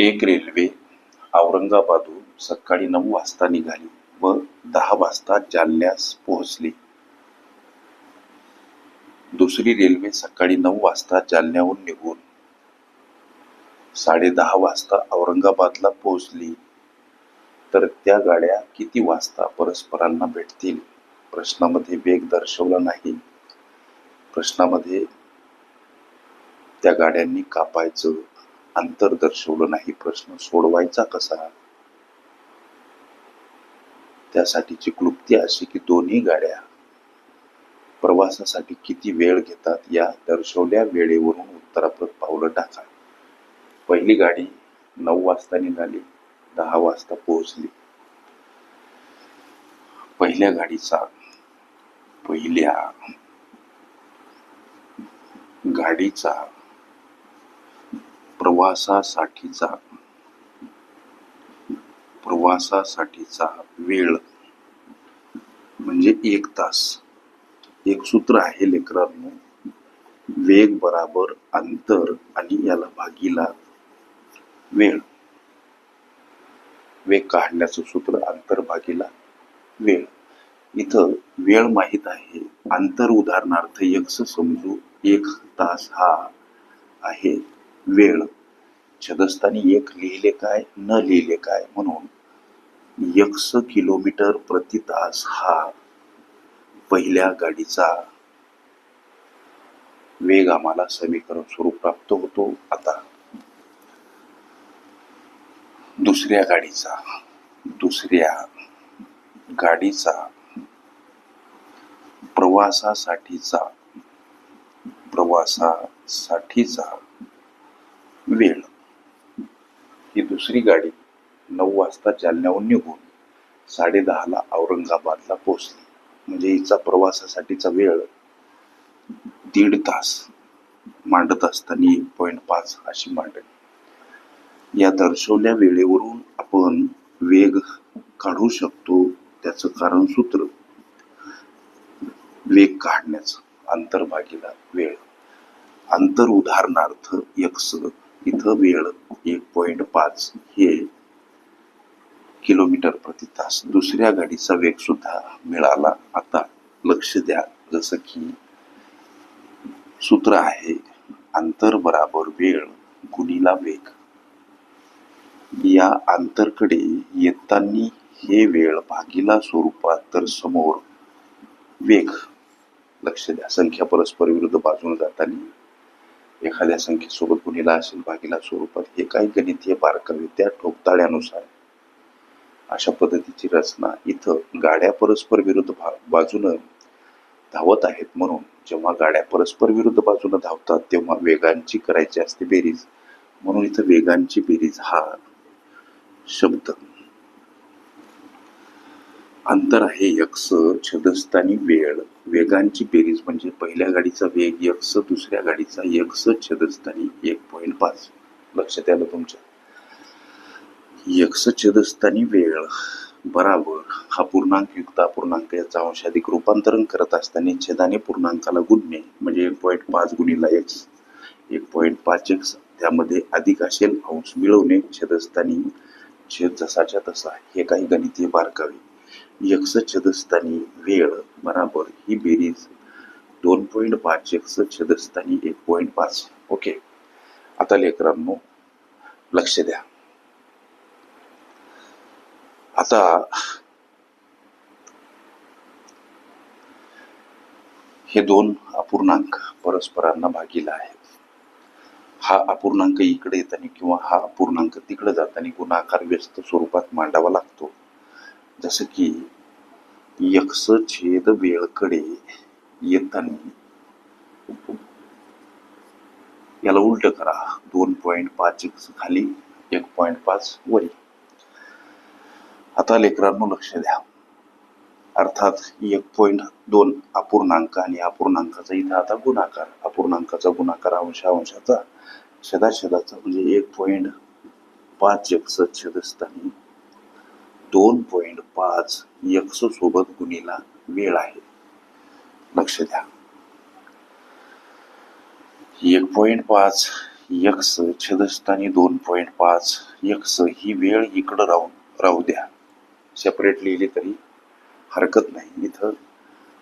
एक रेल्वे औरंगाबादहून सकाळी नऊ वाजता निघाली व दहा वाजता जालन्यास पोहोचली. दुसरी रेल्वे सकाळी नऊ वाजता जालन्याहून निघून साडेदहा वाजता औरंगाबादला पोहोचली. तर त्या गाड्या किती वाजता परस्परांना भेटतील? प्रश्नामध्ये वेग दर्शवला नाही. प्रश्नामध्ये त्या गाड्यांनी कापायचं अंतर दर्शवलं नाही. प्रश्न सोडवायचा कसा? त्यासाठीची क्लुप्ती अशी की दोन्ही गाड्या प्रवासासाठी किती वेळ घेतात या दर्शवल्या वेळेवरून उत्तराप्रत पावलं टाका. पहिली गाडी नऊ वाजता निघाली, दहा वाजता पोहोचली. पहिल्या गाडीचा पहिल्या गाडीचा प्रवासासाठीचा प्रवासासाठीचा वेळ म्हणजे एक तास. एक सूत्र आहे लेकरांनो, वेग बराबर अंतर आणि याला भागीला वेळ. वेग काढण्याचं सूत्र अंतर भागीला वेळ. इथं वेळ माहीत आहे. अंतर उदाहरणार्थ यक्ष समजू. एक तास हा आहे वेळ. छदस्थानी एक लिहिले काय न लिहिले काय म्हणून यक्स किलोमीटर प्रति तास हा पहिल्या गाडीचा वेग आम्हाला समीकरण स्वरूप प्राप्त होतो. आता दुसऱ्या गाडीचा दुसऱ्या गाडीचा प्रवासासाठीचा प्रवासासाठीचा वेळ ही दुसरी गाडी नऊ वाजता जालन्याहून निघून साडेदहाला औरंगाबादला पोहोचली. म्हणजे हिचा प्रवासासाठीचा वेळ दीड तास मांडत असताना एक पॉईंट पाच अशी मांडली. या दर्शवल्या वेळेवरून आपण वेग काढू शकतो. त्याचं कारण सूत्र वेग काढण्याचं अंतर भागीला वेळ. अंतर उदाहरणार्थ एक्स इथं वेळ एक पॉईंट पाच हे किलोमीटर प्रति तास. दुसऱ्या गाडीचा वेग सुद्धा मिळाला. आता लक्ष द्या जसं की सूत्र आहे अंतर बराबर वेळ गुणीला वेग. या अंतरकडे येताना हे वेळ भागीला स्वरूपात तर समोर वेग. लक्ष द्या संख्या परस्पर विरुद्ध बाजूने जाताना एखाद्या संख्येसोबत गुणिला असेल भागीला स्वरूपात हे काही गणितीय बारकावे त्या ठोकताळ्यानुसार अशा पद्धतीची रचना. इथं गाड्या परस्पर विरुद्ध भा बाजूनं धावत आहेत म्हणून जेव्हा गाड्या परस्पर विरुद्ध बाजूनं धावतात तेव्हा वेगांची करायची असते बेरीज. म्हणून इथं वेगांची बेरीज हा शब्द. अंतर आहे एक्स छदस्थानी वेळ. वेगांची बेरीज म्हणजे पहिल्या गाडीचा वेग एक्स दुसऱ्या गाडीचा एक्स छेदस्थानी एक पॉईंट पाच. लक्षात आलं तुमच्या? एक्स छेदस्थानी वेळ बराबर हा पूर्णांक युक्त अपूर्णांक याचा अंशाधिक रूपांतरण करत असताना छेदाने पूर्णांकाला गुणणे म्हणजे एक पॉईंट पाच गुणिला एक्स एक पॉईंट पाच एक्स त्यामध्ये अधिक असेल अंश मिळवणे छेदस्थानी छेद जसाच्या तसा हे काही गणितीय बारकावे. यक्ष छदस्थानी वेळ बराबर ही बेरीज दोन पॉईंट पाच यक्ष छदस्थानी एक पॉईंट पाच. ओके. आता लेकरांनो लक्ष द्या. आता हे दोन अपूर्णांक परस्परांना भागीला आहेत. हा अपूर्णांक इकडे येताना किंवा हा अपूर्णांक तिकडे जाताना गुणाकार व्यस्त स्वरूपात मांडावा लागतो. जसं की यक्ष छेद वेळकडे येताना याला उलट करा. दोन पॉईंट पाच एक्स खाली एक पॉईंट पाच वरी. आता लेकरांनो लक्ष द्या. अर्थात एक पॉईंट दोन अपूर्णांक आणि अपूर्णांकाचा इथं आता गुणाकार. अपूर्णांकाचा गुणाकार अंश अंशाचा छेदाछेदाचा म्हणजे एक पॉईंट पाच एक एक्स असताना दोन पॉईंट पाच यक्स सोबत गुणीला वेळ आहे. लक्ष द्या. एक पॉईंट पाच यक्स छेदस्थानी दोन पॉईंट पाच यक्स ही वेळ इकडं राहून राहू द्या सेपरेट लिहिली तरी हरकत नाही इथं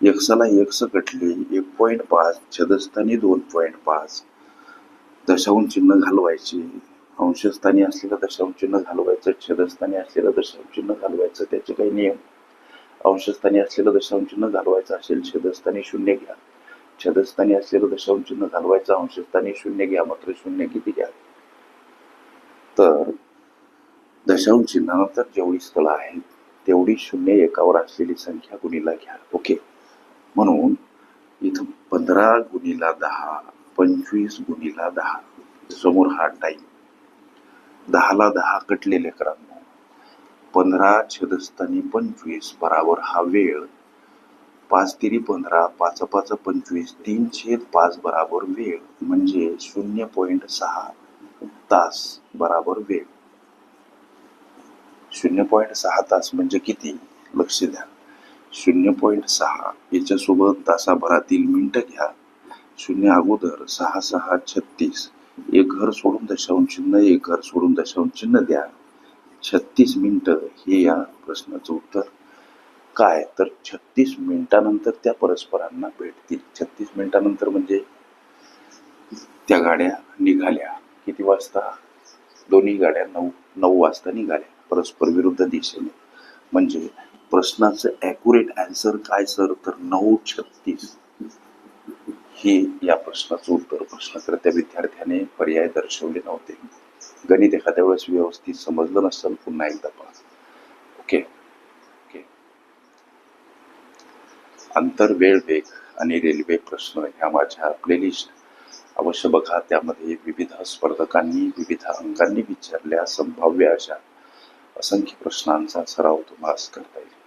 यक्सला यक्स कटले एक पॉईंट पाच छेदस्थानी दोन पॉईंट पाच दशाहून चिन्ह घालवायचे अंशस्थानी असलेलं दशांशचिन्ह घालवायचं छेदस्थानी असलेलं दशांशचिन्ह घालवायचं त्याचे काही नियम. अंशस्थानी असलेलं दशांशचिन्ह घालवायचं असेल छेदस्थानी शून्य घ्या. छेदस्थानी असलेलं दशांशचिन्ह घालवायचं अंशस्थानी शून्य घ्या मात्र शून्य किती घ्या? तर दशांश चिन्हानंतर जेवढी स्थळं आहेत तेवढी शून्य एकावर असलेली संख्या गुणीला घ्या. ओके? म्हणून इथं पंधरा गुणीला दहा पंचवीस गुणीला दहा. समोर हा टाईम दहाला दहा कटलेले लेकरांनो पंधरा छेदस्थानी पंचवीस बराबर हा वेळ. पाच तिरी पंधरा पाच पाच पंचवीस तीन छेद पाच बराबर वेळ म्हणजे शून्य पॉईंट सहा तास बराबर वेळ. शून्य पॉईंट सहा तास म्हणजे किती? लक्ष द्या. शून्य पॉईंट सहा याच्यासोबत तासाभरातील मिनटं घ्या. शून्य अगोदर सहा सहा छत्तीस एक घर सोडून दशांश चिन्ह एक घर सोडून दशांश चिन्ह द्या. छत्तीस मिनिटं हे या प्रश्नाचं उत्तर. काय? तर छत्तीस मिनिटानंतर त्या परस्परांना भेटतील. छत्तीस मिनिटानंतर म्हणजे त्या गाड्या निघाल्या. किती वाजता? दोन्ही गाड्या नऊ नऊ वाजता निघाल्या. परस्पर विरुद्ध दिशेने. म्हणजे प्रश्नाचं ॲक्युरेट आन्सर काय सर तर नऊ छत्तीस. हे या प्रश्नाचं उत्तर प्रश्नकर्त्या विद्यार्थ्याने पर्याय दर्शवले नव्हते. गणित एखाद्या वेळेस व्यवस्थित समजलं नसेल पुन्हा एकदा पहा. ओके ओके अंतर वेळ वेग आणि रेल्वे प्रश्न ह्या माझ्या प्लेलिस्ट अवश्य बघा त्यामध्ये विविध स्पर्धकांनी विविध अंकांनी विचारल्या संभाव्य अशा असंख्य प्रश्नांचा सराव तुम्हाला करता येईल.